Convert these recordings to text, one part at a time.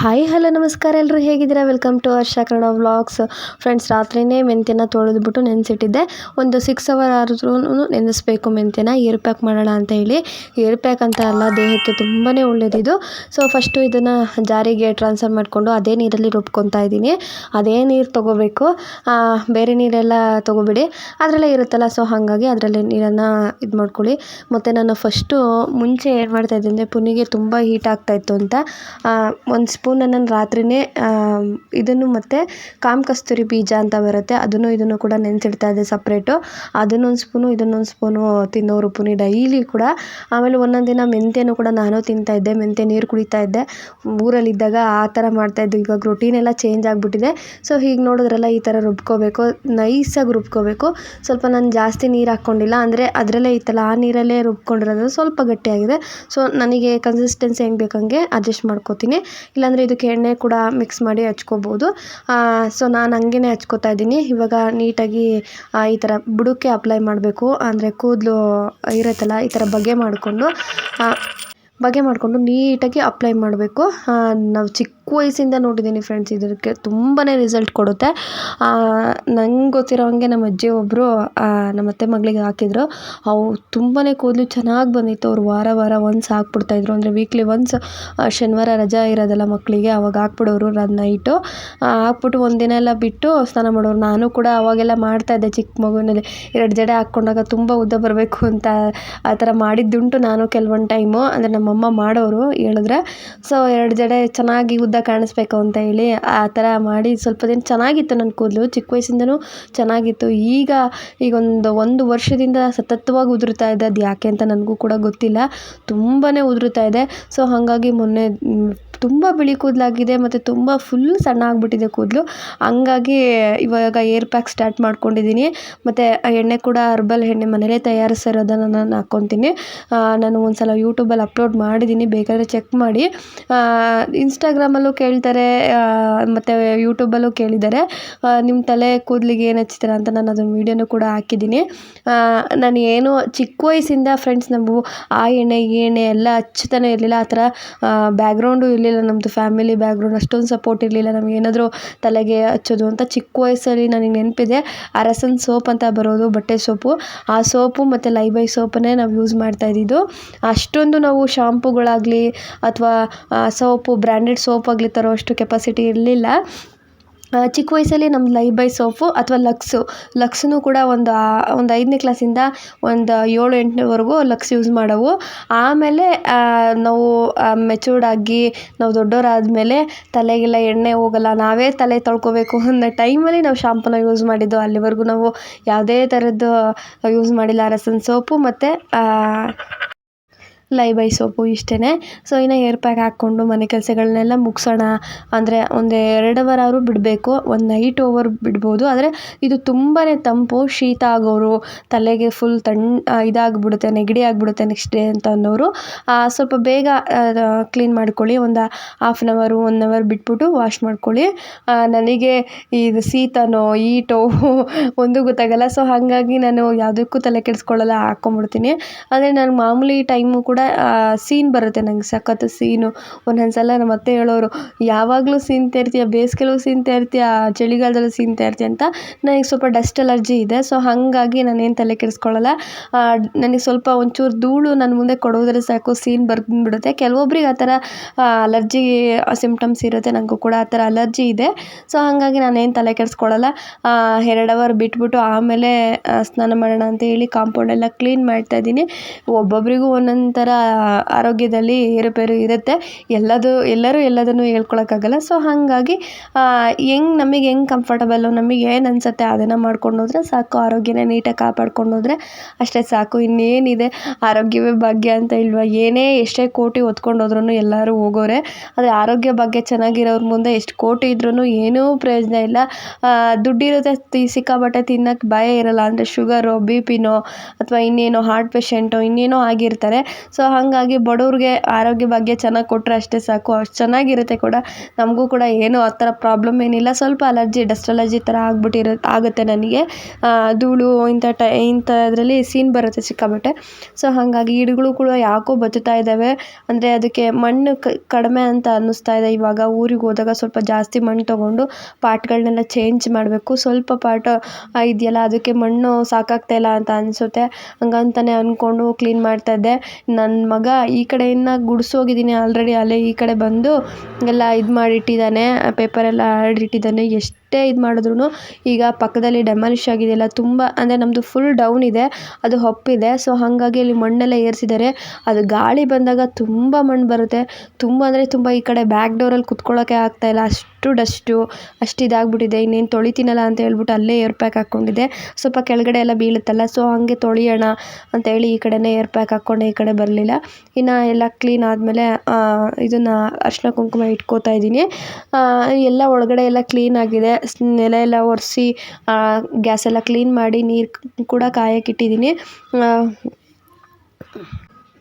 Hi hello ನಮಸ್ಕಾರ ಎಲ್ಲರೂ ಹೇಗಿದ್ದೀರಾ? Welcome to Harsha Kannada vlogs friends ರಾತ್ರಿನೇ ಮೆಂತ್ಯನ ತೊಳೆದ್ಬಿಟ್ಟು ನೆನೆಸಿಟ್ಟಿದ್ದೆ. ಒಂದು ಸಿಕ್ಸ್ ಅವರ್ ಆದ್ರೂ ನೆನೆಸ್ಬೇಕು ಮೆಂತ್ಯನ. ಏರ್ ಪ್ಯಾಕ್ ಮಾಡೋಣ ಅಂತ ಹೇಳಿ. ಏರ್ ಪ್ಯಾಕ್ ಅಂತ ಅಲ್ಲ, ದೇಹಕ್ಕೆ ತುಂಬಾ ಒಳ್ಳೆಯದಿದು ಸೊ ಫಸ್ಟು ಇದನ್ನು ಜಾರಿಗೆ ಟ್ರಾನ್ಸ್ಫರ್ ಮಾಡಿಕೊಂಡು ಅದೇ ನೀರಲ್ಲಿ ರುಬ್ಕೊತಾ ಇದ್ದೀನಿ. ಅದೇ ನೀರು ತೊಗೋಬೇಕು. ಬೇರೆ ನೀರೆಲ್ಲ ತೊಗೋಬೇಡಿ. ಅದರಲ್ಲೇ ಇರುತ್ತಲ್ಲ ಸೊ ಹಾಗಾಗಿ ಅದರಲ್ಲೇ ನೀರನ್ನು ಇದು ಮಾಡ್ಕೊಳ್ಳಿ. ಮತ್ತು ನಾನು ಫಸ್ಟು ಮುಂಚೆ ಏನು ಮಾಡ್ತಾಯಿದ್ದೆ ಅಂದರೆ ಪುನಿಗೆ ತುಂಬ ಹೀಟ್ ಆಗ್ತಾಯಿತ್ತು ಅಂತ. ಒಂದು ಸ್ಪೂನನ್ನು ನಾನು ರಾತ್ರಿಯೇ ಇದನ್ನು ಮತ್ತು ಕಾಮ ಕಸ್ತೂರಿ ಬೀಜ ಅಂತ ಬರುತ್ತೆ. ಅದನ್ನು ಇದನ್ನು ಕೂಡ ನೆನೆಸಿಡ್ತಾ ಇದ್ದೆ ಸಪ್ರೇಟು ಅದನ್ನೊಂದು ಸ್ಪೂನು ಇದನ್ನೊಂದು ಸ್ಪೂನು ತಿನ್ನೋರು ಪುನಿ ಡೈಲಿ ಕೂಡ. ಆಮೇಲೆ ಒಂದೊಂದು ದಿನ ಮೆಂತ್ಯನು ಕೂಡ ನಾನು ತಿಂತಾ ಇದ್ದೆ. ಮೆಂತ್ಯ ನೀರು ಕುಡಿತಾ ಇದ್ದೆ. ಊರಲ್ಲಿದ್ದಾಗ ಆ ಥರ ಮಾಡ್ತಾಯಿದ್ದೆ ಇವಾಗ ರೂಟೀನ್ ಎಲ್ಲ ಚೇಂಜ್ ಆಗಿಬಿಟ್ಟಿದೆ. ಸೊ ಹೀಗೆ ನೋಡಿದ್ರಲ್ಲ ಈ ಥರ ರುಬ್ಕೋಬೇಕು. ನೈಸಾಗಿ ರುಬ್ಕೋಬೇಕು. ಸ್ವಲ್ಪ ನಾನು ಜಾಸ್ತಿ ನೀರು ಹಾಕ್ಕೊಂಡಿಲ್ಲ. ಅಂದರೆ ಅದರಲ್ಲೇ ಇತ್ತಲ್ಲ, ಆ ನೀರಲ್ಲೇ ರುಬ್ಕೊಂಡಿರೋದು ಸ್ವಲ್ಪ ಗಟ್ಟಿಯಾಗಿದೆ. ಸೊ ನನಗೆ ಕನ್ಸಿಸ್ಟೆನ್ಸಿ ಹೆಂಗೆ ಬೇಕು ಹಂಗೆ ಅಡ್ಜಸ್ಟ್ ಮಾಡ್ಕೋತೀನಿ ಇಲ್ಲಾಂದರೆ ಇದಕ್ಕೆ ಎಣ್ಣೆ ಕೂಡ ಮಿಕ್ಸ್ ಮಾಡಿ ಹಚ್ಕೋಬೋದು. ಸೊ ನಾನು ಹಂಗೇ ಹಚ್ಕೋತಾ ಇದ್ದೀನಿ. ಇವಾಗ ನೀಟಾಗಿ ಈ ಥರ ಬುಡಕ್ಕೆ ಅಪ್ಲೈ ಮಾಡಬೇಕು. ಅಂದರೆ ಕೂದಲು ಇರುತ್ತಲ್ಲ, ಈ ಥರ ಬಗೆ ಮಾಡಿಕೊಂಡು ಬಗೆ ಮಾಡಿಕೊಂಡು ನೀಟಾಗಿ ಅಪ್ಲೈ ಮಾಡಬೇಕು. ನಾವು ಚಿಕ್ಕ ವಯಸ್ಸಿಂದ ನೋಡಿದ್ದೀನಿ ಫ್ರೆಂಡ್ಸ್ ಇದಕ್ಕೆ ತುಂಬಾ ರಿಸಲ್ಟ್ ಕೊಡುತ್ತೆ. ನಂಗೆ ಗೊತ್ತಿರೋ ಹಾಗೆ ನಮ್ಮ ಅಜ್ಜಿ ಒಬ್ಬರು ನಮ್ಮ ಅತ್ತೆ ಮಗಳಿಗೆ ಹಾಕಿದ್ರು. ಅವು ತುಂಬಾ ಕೂದಲು ಚೆನ್ನಾಗಿ ಬಂದಿತ್ತು. ಅವ್ರು ವಾರ ವಾರ ಒನ್ಸ್ ಹಾಕ್ಬಿಡ್ತಾಯಿದ್ರು ಅಂದರೆ ವೀಕ್ಲಿ ಒನ್ಸ್ ಶನಿವಾರ ರಜಾ ಇರೋದಲ್ಲ ಮಕ್ಕಳಿಗೆ ಅವಾಗ ಹಾಕ್ಬಿಡೋರು ನೈಟು ಹಾಕ್ಬಿಟ್ಟು ಒಂದಿನ ಎಲ್ಲ ಬಿಟ್ಟು ಸ್ನಾನ ಮಾಡೋರು. ನಾನು ಕೂಡ ಅವಾಗೆಲ್ಲ ಮಾಡ್ತಾಯಿದ್ದೆ ಚಿಕ್ಕ ಮಗುವಿನಲ್ಲಿ. ಎರಡು ಜಡೆ ಹಾಕ್ಕೊಂಡಾಗ ತುಂಬ ಉದ್ದ ಬರಬೇಕು ಅಂತ ಆ ಥರ ಮಾಡಿದ್ದುಂಟು ನಾನು ಕೆಲವೊಂದು ಟೈಮು ಅಂದರೆ ನಮ್ಮಮ್ಮ ಮಾಡೋರು, ಹೇಳಿದ್ರೆ. ಸೊ ಎರಡು ಜಡೆ ಚೆನ್ನಾಗಿ ಉದ್ದ ಕಾಣಿಸ್ಬೇಕು ಅಂತ ಹೇಳಿ ಆ ಥರ ಮಾಡಿ ಸ್ವಲ್ಪ ದಿನ ಚೆನ್ನಾಗಿತ್ತು ನನ್ನ ಕೂದಲು. ಚಿಕ್ಕ ವಯಸ್ಸಿಂದನೂ ಚೆನ್ನಾಗಿತ್ತು. ಈಗ ಈಗ ಒಂದು ವರ್ಷದಿಂದ ಸತತವಾಗಿ ಉದುರ್ತಾ ಇದೆ ಅದು ಯಾಕೆ ಅಂತ ನನಗೂ ಕೂಡ ಗೊತ್ತಿಲ್ಲ. ತುಂಬಾ ಉದುರುತ್ತಾ ಇದೆ. ಸೊ ಹಾಗಾಗಿ ಮೊನ್ನೆ ತುಂಬ ಬಿಳಿ ಕೂದಲಾಗಿದೆ ಮತ್ತು ತುಂಬ ಫುಲ್ ಸಣ್ಣ ಆಗಿಬಿಟ್ಟಿದೆ ಕೂದಲು. ಹಂಗಾಗಿ ಇವಾಗ ಏರ್ ಪ್ಯಾಕ್ ಸ್ಟಾರ್ಟ್ ಮಾಡ್ಕೊಂಡಿದ್ದೀನಿ. ಮತ್ತು ಎಣ್ಣೆ ಕೂಡ ಹರ್ಬಲ್ ಎಣ್ಣೆ ಮನೇಲೇ ತಯಾರಿಸಿರೋದನ್ನು ನಾನು ಹಾಕ್ಕೊತೀನಿ. ನಾನು ಒಂದು ಸಲ ಯೂಟ್ಯೂಬಲ್ಲಿ ಅಪ್ಲೋಡ್ ಮಾಡಿದ್ದೀನಿ. ಬೇಕಾದರೆ ಚೆಕ್ ಮಾಡಿ. ಇನ್ಸ್ಟಾಗ್ರಾಮಲ್ಲೂ ಕೇಳ್ತಾರೆ ಮತ್ತು ಯೂಟ್ಯೂಬಲ್ಲೂ ಕೇಳಿದ್ದಾರೆ. ನಿಮ್ಮ ತಲೆ ಕೂದಲಿಗೆ ಏನು ಹಚ್ತೀರ ಅಂತ ನಾನು ಅದೊಂದು ವೀಡಿಯೋನೂ ಕೂಡ ಹಾಕಿದ್ದೀನಿ. ನಾನು ಏನು ಚಿಕ್ಕ ವಯಸ್ಸಿಂದ ಫ್ರೆಂಡ್ಸ್ ನಾವು ಆ ಎಣ್ಣೆ, ಈ ಎಣ್ಣೆ ಎಲ್ಲ ಹಚ್ತಾನೆ ಇರಲಿಲ್ಲ. ಆ ಥರ ಬ್ಯಾಗ್ರೌಂಡು ಇರಲಿಲ್ಲ. ನಮ್ಮದು ಫ್ಯಾಮಿಲಿ ಬ್ಯಾಗ್ರೌಂಡ್ ಅಷ್ಟೊಂದು ಸಪೋರ್ಟ್ ಇರಲಿಲ್ಲ, ನಮ್ಗೆ ಏನಾದರೂ ತಲೆಗೆ ಹಚ್ಚೋದು ಅಂತ ಚಿಕ್ಕ ವಯಸ್ಸಲ್ಲಿ ನನಗೆ ನೆನಪಿದೆ. ಅರಸನ್ ಸೋಪ್ ಅಂತ ಬರೋದು ಬಟ್ಟೆ ಸೋಪು. ಆ ಸೋಪು ಮತ್ತು ಲೈಬಾಯ್ ಸೋಪನ್ನೇ ನಾವು ಯೂಸ್ ಮಾಡ್ತಾ ಇದ್ದಿದ್ದು. ಅಷ್ಟೊಂದು ನಾವು ಶಾಂಪುಗಳಾಗಲಿ ಅಥವಾ ಸೋಪು ಬ್ರ್ಯಾಂಡೆಡ್ ಸೋಪ್ ಆಗಲಿ ತರೋವಷ್ಟು ಕೆಪಾಸಿಟಿ ಇರಲಿಲ್ಲ. ಚಿಕ್ಕ ವಯಸ್ಸಲ್ಲಿ ನಮ್ಮ ಲೈ ಬೈ ಸೋಪು ಅಥವಾ ಲಕ್ಸು. ಲಕ್ಸ್ನು ಕೂಡ ಒಂದು ಒಂದು ಐದನೇ ಕ್ಲಾಸಿಂದ ಒಂದು ಏಳು ಎಂಟನೇವರೆಗೂ ಲಕ್ಸ್ ಯೂಸ್ ಮಾಡೋವು. ಆಮೇಲೆ ನಾವು ಮೆಚೂರ್ಡ್ ಆಗಿ ನಾವು ದೊಡ್ಡವರಾದ್ಮೇಲೆ ತಲೆಗೆಲ್ಲ ಎಣ್ಣೆ ಹೋಗಲ್ಲ, ನಾವೇ ತಲೆ ತೊಳ್ಕೊಬೇಕು ಅನ್ನೋ ಟೈಮಲ್ಲಿ ನಾವು ಶಾಂಪೂನ ಯೂಸ್ ಮಾಡಿದ್ದು. ಅಲ್ಲಿವರೆಗೂ ನಾವು ಯಾವುದೇ ಥರದ್ದು ಯೂಸ್ ಮಾಡಿಲ್ಲ ರಸನ್ ಸೋಪು ಮತ್ತು ಲೈಬಾಯ್ ಸೋಪು ಇಷ್ಟೇ ಸೊ ಇನ್ನು ಏರ್ ಪ್ಯಾಕ್ ಹಾಕ್ಕೊಂಡು ಮನೆ ಕೆಲಸಗಳನ್ನೆಲ್ಲ ಮುಗಿಸೋಣ. ಅಂದರೆ ಒಂದು ಎರಡು ಅವರ್ ಅವರು ಬಿಡಬೇಕು. ಒಂದು ನೈಟ್ ಓವರ್ ಬಿಡ್ಬೋದು. ಆದರೆ ಇದು ತುಂಬಾ ತಂಪು. ಶೀತ ಆಗೋರು, ತಲೆಗೆ ಫುಲ್ ತಣ್ಣ ಇದಾಗ್ಬಿಡುತ್ತೆ, ನೆಗಡಿ ಆಗಿಬಿಡುತ್ತೆ ನೆಕ್ಸ್ಟ್ ಡೇ ಅಂತ ಅನ್ನೋರು. ಸ್ವಲ್ಪ ಬೇಗ ಕ್ಲೀನ್ ಮಾಡ್ಕೊಳ್ಳಿ. ಒಂದು half an hour one hour ಬಿಟ್ಬಿಟ್ಟು ವಾಶ್ ಮಾಡ್ಕೊಳ್ಳಿ. ನನಗೆ ಇದು ಶೀತನೋ ಈಟೋ ಒಂದು ಗೊತ್ತಾಗಲ್ಲ. ಸೊ ಹಾಗಾಗಿ ನಾನು ಯಾವುದಕ್ಕೂ ತಲೆ ಕೆಡಿಸ್ಕೊಳ್ಳಲ್ಲ ಹಾಕ್ಕೊಂಬಿಡ್ತೀನಿ ಆದರೆ ನಾನು ಮಾಮೂಲಿ ಟೈಮು ಕೂಡ ಸೀನ್ ಬರುತ್ತೆ. ನಂಗೆ ಸಖತ್ತು ಸೀನು ಒಂದೊಂದು ಸಲ ನಮ್ಮ ಅತ್ತೆ ಹೇಳೋರು, ಯಾವಾಗಲೂ ಸೀನ್ತಾ ಇರ್ತೀಯ ಬೇಸಿಗೆಲೂ ಸೀನ್ತಾ ಇರ್ತೀಯ ಚಳಿಗಾಲದಲ್ಲೂ ಸೀನ್ತಾ ಇರ್ತೀಯ ಅಂತ ನನಗೆ ಸ್ವಲ್ಪ ಡಸ್ಟ್ ಅಲರ್ಜಿ ಇದೆ. ಸೊ ಹಾಗಾಗಿ ನಾನೇನು ತಲೆ ಕೆಡಿಸ್ಕೊಳ್ಳಲ್ಲ. ನನಗೆ ಸ್ವಲ್ಪ ಒಂಚೂರು ಧೂಳು ನನ್ನ ಮುಂದೆ ಕೊಡೋದ್ರೆ ಸಾಕು. ಸೀನ್ ಬಂದ್ಬಿಡುತ್ತೆ ಕೆಲವೊಬ್ರಿಗೆ ಆ ಥರ ಅಲರ್ಜಿ ಸಿಂಪ್ಟಮ್ಸ್ ಇರುತ್ತೆ. ನನಗೂ ಕೂಡ ಆ ಥರ ಅಲರ್ಜಿ ಇದೆ. ಸೊ ಹಾಗಾಗಿ ನಾನೇನು ತಲೆ ಕೆಡಿಸ್ಕೊಳ್ಳಲ್ಲ. ಎರಡು ಅವರ್ ಬಿಟ್ಬಿಟ್ಟು ಆಮೇಲೆ ಸ್ನಾನ ಮಾಡೋಣ ಅಂತ ಹೇಳಿ ಕಾಂಪೌಂಡೆಲ್ಲ ಕ್ಲೀನ್ ಮಾಡ್ತಾ ಇದ್ದೀನಿ. ಒಬ್ಬೊಬ್ಬರಿಗೂ ಒಂದೊಂದು ಥರ ಆರೋಗ್ಯದಲ್ಲಿ ಏರುಪೇರು ಇರುತ್ತೆ. ಎಲ್ಲದು, ಎಲ್ಲರೂ ಎಲ್ಲದನ್ನು ಹೇಳ್ಕೊಳಕ್ಕಾಗಲ್ಲ. ಸೊ ಹಾಗಾಗಿ ಹೆಂಗ್, ನಮಗೆ ಹೆಂಗೆ ಕಂಫರ್ಟಬಲ್ಲು ನಮಗೆ ಏನು ಅನಿಸುತ್ತೆ ಅದನ್ನು ಮಾಡ್ಕೊಂಡು ಹೋದರೆ ಸಾಕು. ಆರೋಗ್ಯನ ನೀಟಾಗಿ ಕಾಪಾಡ್ಕೊಂಡು ಹೋದರೆ ಅಷ್ಟೇ ಸಾಕು. ಇನ್ನೇನಿದೆ? ಆರೋಗ್ಯವೇ ಭಾಗ್ಯ ಅಂತ ಇಲ್ವಾ? ಏನೇ ಎಷ್ಟೇ ಕೋಟಿ ಹೊತ್ಕೊಂಡು ಹೋದ್ರೂ ಎಲ್ಲರೂ ಹೋಗೋರೆ. ಆದರೆ ಆರೋಗ್ಯ ಭಾಗ್ಯ ಚೆನ್ನಾಗಿರೋರ ಮುಂದೆ ಎಷ್ಟು ಕೋಟಿ ಇದ್ರೂ ಏನೂ ಪ್ರಯೋಜನ ಇಲ್ಲ. ದುಡ್ಡಿರುತ್ತೆ ಸಿಕ್ಕಾಪಟ್ಟೆ ತಿನ್ನೋಕ್ಕೆ ಭಯ ಇರಲ್ಲ. ಅಂದರೆ ಶುಗರು, ಬಿ ಪಿನೋ ಅಥವಾ ಇನ್ನೇನೋ ಹಾರ್ಟ್ ಪೇಷೆಂಟೋ ಇನ್ನೇನೋ ಆಗಿರ್ತಾರೆ. ಸೊ ಹಾಗಾಗಿ ಬಡವ್ರಿಗೆ ಆರೋಗ್ಯ ಭಾಗ್ಯ ಚೆನ್ನಾಗಿ ಕೊಟ್ಟರೆ ಅಷ್ಟೇ ಸಾಕು. ಅಷ್ಟು ಚೆನ್ನಾಗಿರುತ್ತೆ ಕೂಡ. ನಮಗೂ ಕೂಡ ಏನೂ ಆ ಥರ ಪ್ರಾಬ್ಲಮ್ ಏನಿಲ್ಲ. ಸ್ವಲ್ಪ ಅಲರ್ಜಿ ಡಸ್ಟ್ ಅಲರ್ಜಿ ಥರ ಆಗ್ಬಿಟ್ಟಿರೋ, ಆಗುತ್ತೆ ನನಗೆ. ಧೂಳು, ಇಂಥ ಟೈ, ಇಂಥದ್ರಲ್ಲಿ ಸೀನ್ ಬರುತ್ತೆ ಸಿಕ್ಕಾಪಟ್ಟೆ ಸೊ ಹಾಗಾಗಿ ಗಿಡಗಳು ಕೂಡ ಯಾಕೋ ಬತ್ತುತ್ತಾ ಇದ್ದಾವೆ. ಅಂದರೆ ಅದಕ್ಕೆ ಮಣ್ಣು ಕಡಿಮೆ ಅಂತ ಅನ್ನಿಸ್ತಾ ಇದೆ. ಇವಾಗ ಊರಿಗೆ ಹೋದಾಗ ಸ್ವಲ್ಪ ಜಾಸ್ತಿ ಮಣ್ಣು ತೊಗೊಂಡು ಪಾಟ್ಗಳನ್ನೆಲ್ಲ ಚೇಂಜ್ ಮಾಡಬೇಕು. ಸ್ವಲ್ಪ ಪಾಟ್ ಇದೆಯಲ್ಲ, ಅದಕ್ಕೆ ಮಣ್ಣು ಸಾಕಾಗ್ತಾ ಇಲ್ಲ ಅಂತ ಅನಿಸುತ್ತೆ. ಹಂಗಂತಲೇ ಅಂದ್ಕೊಂಡು ಕ್ಲೀನ್ ಮಾಡ್ತಾ ಇದ್ದೆ. ನನ್ನ ಮಗ ಈ ಕಡೆಯಿಂದ ಗುಡ್ಸೋಗಿದ್ದೀನಿ ಆಲ್ರೆಡಿ ಅಲ್ಲೇ ಈ ಕಡೆ ಬಂದು ಎಲ್ಲ ಇದು ಮಾಡಿಟ್ಟಿದ್ದಾನೆ ಪೇಪರೆಲ್ಲ ಹರಡಿಟ್ಟಿದ್ದಾನೆ ಎಷ್ಟೇ ಇದು ಮಾಡಿದ್ರು ಈಗ ಪಕ್ಕದಲ್ಲಿ ಡೆಮಾಲಿಷ್ ಆಗಿದೆಯಲ್ಲ ತುಂಬ, ಅಂದರೆ ನಮ್ಮದು ಫುಲ್ ಡೌನ್ ಇದೆ, ಅದು ಹೊಪ್ಪಿದೆ. ಸೊ ಹಾಗಾಗಿ ಅಲ್ಲಿ ಮಣ್ಣೆಲ್ಲ ಏರಿಸಿದ್ದಾರೆ. ಅದು ಗಾಳಿ ಬಂದಾಗ ತುಂಬ ಮಣ್ಣು ಬರುತ್ತೆ. ತುಂಬ ಅಂದರೆ ತುಂಬ ಈ ಕಡೆ ಬ್ಯಾಕ್ ಡೋರಲ್ಲಿ ಕುತ್ಕೊಳ್ಳೋಕ್ಕೆ ಆಗ್ತಾಯಿಲ್ಲ ಅಷ್ಟು ಡಸ್ಟು ಅಷ್ಟು ಇದಾಗ್ಬಿಟ್ಟಿದೆ. ಇನ್ನೇನು ತೊಳಿತೀನಲ್ಲ ಅಂತ ಹೇಳ್ಬಿಟ್ಟು ಅಲ್ಲೇ ಏರ್ ಪ್ಯಾಕ್ ಹಾಕ್ಕೊಂಡಿದ್ದೆ. ಸ್ವಲ್ಪ ಕೆಳಗಡೆ ಎಲ್ಲ ಬೀಳುತ್ತಲ್ಲ ಸೊ ಹಾಗೆ ತೊಳಿಯೋಣ ಅಂತೇಳಿ ಈ ಕಡೆನೇ ಏರ್ ಪ್ಯಾಕ್ ಹಾಕ್ಕೊಂಡೆ, ಈ ಕಡೆ ಬರಲಿಲ್ಲ. ಇನ್ನು ಎಲ್ಲ ಕ್ಲೀನ್ ಆದಮೇಲೆ ಇದನ್ನು ಅರಿಶಿನ ಕುಂಕುಮ ಇಟ್ಕೋತಾ ಇದ್ದೀನಿ. ಎಲ್ಲ ಒಳಗಡೆ ಎಲ್ಲ ಕ್ಲೀನ್ ಆಗಿದೆ. ನೆಲ ಎಲ್ಲ ಒರೆಸಿ ಗ್ಯಾಸೆಲ್ಲ ಕ್ಲೀನ್ ಮಾಡಿ ನೀರು ಕೂಡ ಕಾಯಕ್ಕೆ ಇಟ್ಟಿದ್ದೀನಿ.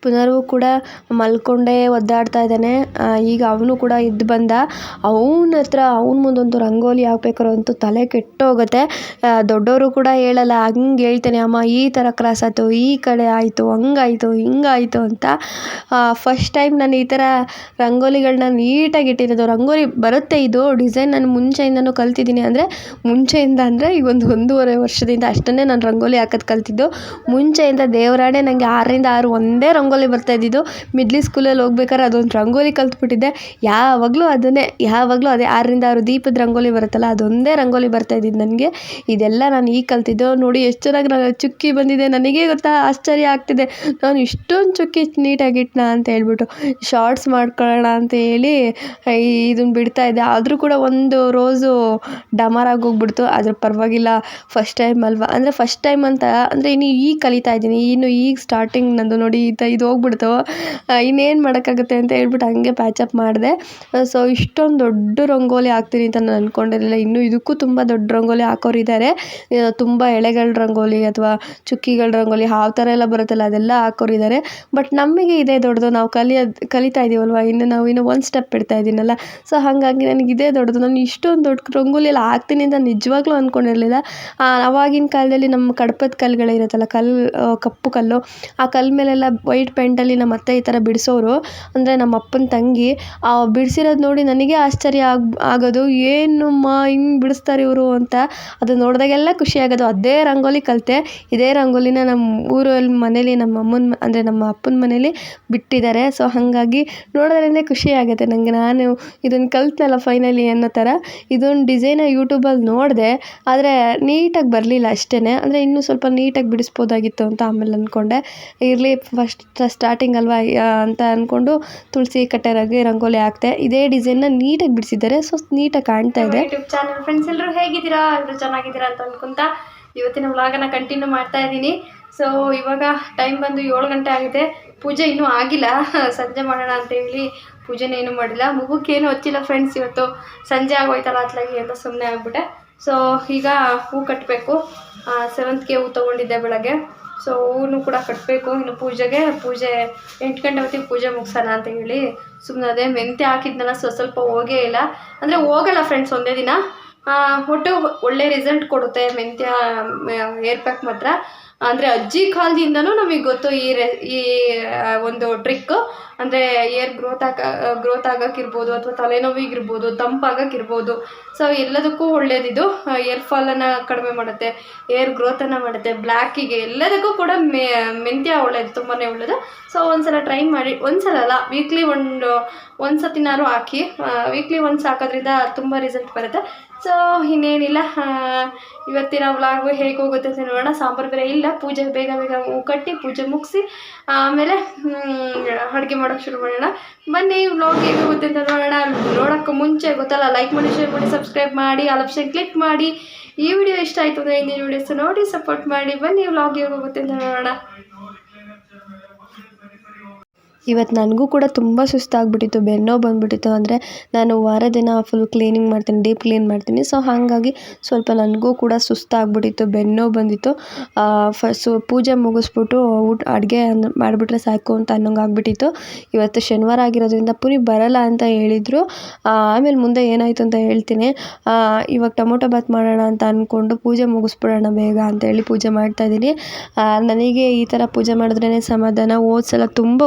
ಪುನರ್ವು ಕೂಡ ಮಲ್ಕೊಂಡೇ ಒದ್ದಾಡ್ತಾ ಇದ್ದಾನೆ. ಈಗ ಅವನು ಕೂಡ ಎದ್ದು ಬಂದ. ಅವನ ಹತ್ರ ಅವ್ನ ಮುಂದಂತೂ ರಂಗೋಲಿ ಹಾಕ್ಬೇಕಾರೆ ಅಂತೂ ತಲೆ ಕೆಟ್ಟೋಗುತ್ತೆ. ದೊಡ್ಡವರು ಕೂಡ ಹೇಳಲ್ಲ, ಹಂಗೆ ಹೇಳ್ತಾನೆ ಅಮ್ಮ, ಈ ಥರ ಕ್ರಾಸ್ ಆಯ್ತು, ಈ ಕಡೆ ಆಯಿತು, ಹಂಗಾಯ್ತು, ಹಿಂಗಾಯಿತು ಅಂತ. ಫಸ್ಟ್ ಟೈಮ್ ನಾನು ಈ ಥರ ರಂಗೋಲಿಗಳನ್ನ ನೀಟಾಗಿ ಇಟ್ಟಿರೋದು. ರಂಗೋಲಿ ಬರುತ್ತೆ ಇದು ಡಿಸೈನ್ ನಾನು ಮುಂಚೆಯಿಂದನೂ ಕಲ್ತಿದ್ದೀನಿ ಅಂದರೆ, ಮುಂಚೆಯಿಂದ ಅಂದರೆ ಈಗ ಒಂದು ಒಂದೂವರೆ ವರ್ಷದಿಂದ ಅಷ್ಟನ್ನೇ ನಾನು ರಂಗೋಲಿ ಹಾಕೋದು ಕಲ್ತಿದ್ದು. ಮುಂಚೆಯಿಂದ ದೇವರಾಣೆ ನನಗೆ ಆರರಿಂದ ಆರು ಒಂದೇ ರಂಗೋಲಿ ರಂಗೋಲಿ ಬರ್ತಾ ಇದ್ದಿದ್ದು. ಮಿಡ್ಲಿ ಸ್ಕೂಲಲ್ಲಿ ಹೋಗ್ಬೇಕಾದ್ರೆ ಅದೊಂದು ರಂಗೋಲಿ ಕಲ್ತ್ಬಿಟ್ಟಿದ್ದೆ. ಯಾವಾಗಲೂ ಅದನ್ನೇ, ಯಾವಾಗಲೂ ಅದೇ ಆರರಿಂದ ಆರು ದೀಪದ ರಂಗೋಲಿ ಬರುತ್ತಲ್ಲ, ಅದೊಂದೇ ರಂಗೋಲಿ ಬರ್ತಾ ಇದ್ದಿದ್ದು ನನಗೆ. ಇದೆಲ್ಲ ನಾನು ಈಗ ಕಲ್ತಿದ್ದು. ನೋಡಿ ಎಷ್ಟು ಚೆನ್ನಾಗಿ ನಾನು ಚುಕ್ಕಿ ಬಂದಿದೆ. ನನಗೇ ಗೊತ್ತಾ, ಆಶ್ಚರ್ಯ ಆಗ್ತಿದೆ. ನಾನು ಇಷ್ಟೊಂದು ಚುಕ್ಕಿ ನೀಟಾಗಿ ಇಟ್ನಾ ಅಂತ ಹೇಳ್ಬಿಟ್ಟು ಶಾರ್ಟ್ಸ್ ಮಾಡ್ಕೊಳ್ಳೋಣ ಅಂತ ಹೇಳಿ ಇದನ್ನು ಬಿಡ್ತಾ ಇದ್ದೆ. ಆದರೂ ಕೂಡ ಒಂದು ರೋಸು ಡಮಾರಾಗಿ ಹೋಗ್ಬಿಡ್ತು. ಆದರೆ ಪರವಾಗಿಲ್ಲ. ಫಸ್ಟ್ ಟೈಮ್ ಅಲ್ವಾ? ಅಂದರೆ ಫಸ್ಟ್ ಟೈಮ್ ಅಂತ, ಅಂದರೆ ಇನ್ನು ಈಗ ಕಲಿತಾ ಇದ್ದೀನಿ. ಇನ್ನು ಈಗ ಸ್ಟಾರ್ಟಿಂಗ್ ನಂದು ನೋಡಿ ಇದು ಇದು ಹೋಗ್ಬಿಡ್ತು ಇನ್ನೇನು ಮಾಡೋಕ್ಕಾಗುತ್ತೆ ಅಂತ ಹೇಳ್ಬಿಟ್ಟು ಹಂಗೆ ಪ್ಯಾಚಪ್ ಮಾಡಿದೆ. ಸೊ ಇಷ್ಟೊಂದು ದೊಡ್ಡ ರಂಗೋಲಿ ಹಾಕ್ತೀನಿ ಅಂತ ನಾನು ಅಂದ್ಕೊಂಡಿರಲಿಲ್ಲ ಇನ್ನೂ ಇದಕ್ಕೂ ತುಂಬ ದೊಡ್ಡ ರಂಗೋಲಿ ಹಾಕೋರು ಇದ್ದಾರೆ ತುಂಬ ಎಳೆಗಳ ರಂಗೋಲಿ ಅಥವಾ ಚುಕ್ಕಿಗಳ ರಂಗೋಲಿ ಆ ಥರ ಎಲ್ಲ ಬರುತ್ತಲ್ಲ ಅದೆಲ್ಲ ಹಾಕೋರು ಇದ್ದಾರೆ ಬಟ್ ನಮಗೆ ಇದೇ ದೊಡ್ಡದು. ನಾವು ಕಲಿಯೋದು ಕಲಿತಾ ಇದ್ದೀವಲ್ವ ಇನ್ನು ನಾವು ಇನ್ನೂ ಒಂದು ಸ್ಟೆಪ್ ಇಡ್ತಾ ಇದ್ದೀನಲ್ಲ ಸೊ ಹಾಗಾಗಿ ನನಗೆ ಇದೇ ದೊಡ್ಡದು. ನಾನು ಇಷ್ಟೊಂದು ದೊಡ್ಡ ರಂಗೋಲಿ ಎಲ್ಲ ಹಾಕ್ತೀನಿ ಅಂತ ನಿಜವಾಗ್ಲೂ ಅಂದ್ಕೊಂಡಿರಲಿಲ್ಲ ಆವಾಗಿನ ಕಾಲದಲ್ಲಿ ನಮ್ಮ ಕಡ್ಪದ ಕಲ್ಲುಗಳಿರುತ್ತಲ್ಲ ಕಲ್ಲು, ಕಪ್ಪು ಕಲ್ಲು, ಆ ಕಲ್ಲು ಮೇಲೆಲ್ಲ ವೈಟ್ ಪೇಂಟಲ್ಲಿ ನಮ್ಮ ಅತ್ತೆ ಈ ಥರ ಬಿಡಿಸೋರು. ಅಂದರೆ ನಮ್ಮ ಅಪ್ಪನ ತಂಗಿ. ಬಿಡ್ಸಿರೋದು ನೋಡಿ ನನಗೆ ಆಶ್ಚರ್ಯ ಆಗಿ, ಆಗೋದು. ಏನಮ್ಮ ಹಿಂಗೆ ಬಿಡಿಸ್ತಾರೆ ಇವರು ಅಂತ. ಅದು ನೋಡಿದಾಗೆಲ್ಲ ಖುಷಿ ಆಗೋದು. ಅದೇ ರಂಗೋಲಿ ಕಲಿತೆ. ಇದೇ ರಂಗೋಲಿನ ನಮ್ಮ ಊರಲ್ಲಿ ಮನೇಲಿ ನಮ್ಮ ಅಮ್ಮನ, ಅಂದರೆ ನಮ್ಮ ಅಪ್ಪನ ಮನೇಲಿ ಬಿಟ್ಟಿದ್ದಾರೆ. ಸೊ, ಹಾಗಾಗಿ ನೋಡೋದ್ರಿಂದ ಖುಷಿ ಆಗುತ್ತೆ. ನನಗೆ ನಾನು ಇದನ್ನು ಕಲ್ತ್ನಲ್ಲ ಫೈನಲಿ ಅನ್ನೋ ಥರ. ಇದೊಂದು ಡಿಸೈನ ಯೂಟ್ಯೂಬಲ್ಲಿ ನೋಡಿದೆ. ಆದರೆ ನೀಟಾಗಿ ಬರಲಿಲ್ಲ ಅಷ್ಟೇ ಅಂದರೆ ಇನ್ನೂ ಸ್ವಲ್ಪ ನೀಟಾಗಿ ಬಿಡಿಸ್ಬೋದಾಗಿತ್ತು ಅಂತ ಆಮೇಲೆ ಅಂದ್ಕೊಂಡೆ ಇರಲಿ ಫಸ್ಟ್ ಸ್ಟಾರ್ಟಿಂಗ್ ಅಲ್ವಾ ಅಂತ ಅಂದ್ಕೊಂಡು ತುಳಸಿ ಕಟ್ಟೆರಾಗಿ ರಂಗೋಲಿ ಹಾಕ್ತೆ ಇದೇ ಡಿಸೈನ್ನ ನೀಟಾಗಿ ಬಿಡಿಸಿದ್ದಾರೆ. ಸೊ ನೀಟಾಗಿ ಕಾಣ್ತಾ ಇದೆ. ಯೂಟ್ಯೂಬ್ ಚಾನಲ್ ಫ್ರೆಂಡ್ಸ್ ಎಲ್ಲರೂ ಹೇಗಿದ್ದೀರಾ? ಎಲ್ಲರೂ ಚೆನ್ನಾಗಿದ್ದೀರಾ ಅಂತ ಅನ್ಕೊಂತ ಇವತ್ತಿನ ವ್ಲಾಗನ್ನು ಕಂಟಿನ್ಯೂ ಮಾಡ್ತಾ ಇದ್ದೀನಿ. ಸೊ ಇವಾಗ ಟೈಮ್ ಬಂದು ಏಳು ಗಂಟೆ ಆಗಿದೆ. ಪೂಜೆ ಇನ್ನೂ ಆಗಿಲ್ಲ. ಸಂಜೆ ಮಾಡೋಣ ಅಂತ ಹೇಳಿ ಪೂಜೆನೇ ಏನೂ ಮಾಡಿಲ್ಲ. ಮಗುಕ್ಕೇನು ಹಚ್ಚಿಲ್ಲ ಫ್ರೆಂಡ್ಸ್ ಇವತ್ತು. ಸಂಜೆ ಆಗೋಯ್ತಲ್ಲ ಅತ್ಲಾಗಿ ಅಂತ ಸುಮ್ಮನೆ ಆಗ್ಬಿಟ್ಟೆ. ಸೊ ಈಗ ಹೂ ಕಟ್ಟಬೇಕು ಸೆವೆಂತ್ಗೆ ಹೂ ತೊಗೊಂಡಿದ್ದೆ ಬೆಳಗ್ಗೆ. ಸೊ ಹೂವು ಕೂಡ ಕಟ್ಟಬೇಕು ಇನ್ನು ಪೂಜೆಗೆ, ಪೂಜೆ ಎಂಟು ಗಂಟೆ ಹೊತ್ತಿಗೆ ಪೂಜೆ ಮುಗಿಸೋಣ ಅಂತ ಹೇಳಿ ಸುಮ್ಮನೆ ಅದೇ ಮೆಂತ್ಯ ಹಾಕಿದ್ನಲ್ಲ ಸ್ವಲ್ಪ ಸ್ವಲ್ಪ ಹೋಗೇ ಇಲ್ಲ. ಅಂದರೆ ಹೋಗಲ್ಲ ಫ್ರೆಂಡ್ಸ್ ಒಂದೇ ದಿನ. ಒಟ್ಟು ಒಳ್ಳೆ ರಿಸಲ್ಟ್ ಕೊಡುತ್ತೆ ಮೆಂತ್ಯ ಏರ್ ಪ್ಯಾಕ್ ಮಾತ್ರ. ಅಂದರೆ ಅಜ್ಜಿ ಕಾಲದಿಂದನೂ ನಮಗೆ ಗೊತ್ತು ಈ ರೆ ಈ ಒಂದು ಟ್ರಿಕ್ ಅಂದರೆ ಏರ್ ಗ್ರೋತ್ ಆಗ ಗ್ರೋತ್ ಆಗೋಕ್ಕಿರ್ಬೋದು ಅಥವಾ ತಲೆನೋವಿಗಿರ್ಬೋದು ತಂಪಾಗೋಕ್ಕಿರ್ಬೋದು ಸೊ ಎಲ್ಲದಕ್ಕೂ ಒಳ್ಳೇದಿದು. ಏರ್ ಫಾಲನ್ನು ಕಡಿಮೆ ಮಾಡುತ್ತೆ, ಏರ್ ಗ್ರೋತನ್ನು ಮಾಡುತ್ತೆ ಬ್ಲ್ಯಾಕಿಗೆ ಎಲ್ಲದಕ್ಕೂ ಕೂಡ ಮೆ, ಮೆಂತ್ಯ ಒಳ್ಳೆಯದು ತುಂಬಾ ಒಳ್ಳೆಯದು ಸೊ ಒಂದ್ಸಲ ಟ್ರೈ ಮಾಡಿ, ಒಂದ್ಸಲ ಅಲ್ಲ ವೀಕ್ಲಿ ಒಂದು ಒಂದು ಸತಿನಾರು ಹಾಕಿ ವೀಕ್ಲಿ ಒನ್ಸ್ ಹಾಕೋದ್ರಿಂದ ತುಂಬ ರಿಸಲ್ಟ್ ಬರುತ್ತೆ. ಸೊ ಇನ್ನೇನಿಲ್ಲ ಇವತ್ತಿನ ವ್ಲಾಗು ಹೇಗೆ ಹೋಗುತ್ತೆ ಅಂತ ನೋಡೋಣ. ಸಾಂಬಾರು ಬೇರೆ ಇಲ್ಲ, ಪೂಜೆ ಬೇಗ ಬೇಗ ಕಟ್ಟಿ ಪೂಜೆ ಮುಗಿಸಿ, ಆಮೇಲೆ ಅಡುಗೆ ಮಾಡೋಕ್ಕೆ ಶುರು ಮಾಡೋಣ. ಬನ್ನಿ ವ್ಲಾಗ್ ಹೇಗೆ ಹೋಗುತ್ತೆ ಅಂತ ನೋಡೋಣ. ನೋಡೋಕ್ಕೆ ಮುಂಚೆ ಗೊತ್ತಲ್ಲ ಲೈಕ್ ಮಾಡಿ ಶೇರ್ ಮಾಡಿ ಸಬ್ಸ್ಕ್ರೈಬ್ ಮಾಡಿ ಆ ಕ್ಲಿಕ್ ಮಾಡಿ. ಈ ವಿಡಿಯೋ ಇಷ್ಟ ಆಯಿತು ಅಂದರೆ ಹಿಂದಿನ ವಿಡಿಯೋಸ್ ನೋಡಿ ಸಪೋರ್ಟ್ ಮಾಡಿ. ಬನ್ನಿ ವ್ಲಾಗ್ ಹೇಗೆ ಹೋಗುತ್ತೆ ಅಂತ ನೋಡೋಣ. ಇವತ್ತು ನನಗೂ ಕೂಡ ತುಂಬ ಸುಸ್ತಾಗ್ಬಿಟ್ಟಿತ್ತು ಬೆನ್ನೋ ಬಂದುಬಿಟ್ಟಿತ್ತು. ಅಂದರೆ ನಾನು ವಾರ ದಿನ ಫುಲ್ ಕ್ಲೀನಿಂಗ್ ಮಾಡ್ತೀನಿ ಡೀಪ್ ಕ್ಲೀನ್ ಮಾಡ್ತೀನಿ. ಸೊ ಹಾಗಾಗಿ ಸ್ವಲ್ಪ ನನಗೂ ಕೂಡ ಸುಸ್ತಾಗ್ಬಿಟ್ಟಿತ್ತು ಬೆನ್ನೋ ಬಂದಿತ್ತು. ಫಸ್ಟು ಪೂಜೆ ಮುಗಿಸ್ಬಿಟ್ಟು ಊಟ, ಅಡುಗೆ ಮಾಡಿಬಿಟ್ರೆ ಸಾಕು ಅಂತ ಅನ್ನೋಂಗೆ ಆಗ್ಬಿಟ್ಟಿತ್ತು. ಇವತ್ತು ಶನಿವಾರ ಆಗಿರೋದ್ರಿಂದ ಪುನಿ ಬರಲ್ಲ ಅಂತ ಹೇಳಿದರು. ಆಮೇಲೆ ಮುಂದೆ ಏನಾಯಿತು ಅಂತ ಹೇಳ್ತೀನಿ. ಇವಾಗ ಟೊಮೊಟೊ ಬಾತ್ ಮಾಡೋಣ ಅಂತ ಅಂದ್ಕೊಂಡು ಪೂಜೆ ಮುಗಿಸ್ಬಿಡೋಣ ಬೇಗ ಅಂತೇಳಿ ಪೂಜೆ ಮಾಡ್ತಾಯಿದ್ದೀನಿ ನನಗೆ ಈ ಥರ ಪೂಜೆ ಮಾಡಿದ್ರೇ ಸಮಾಧಾನ. ಓದ್ಸಲ ತುಂಬ ತುಂಬ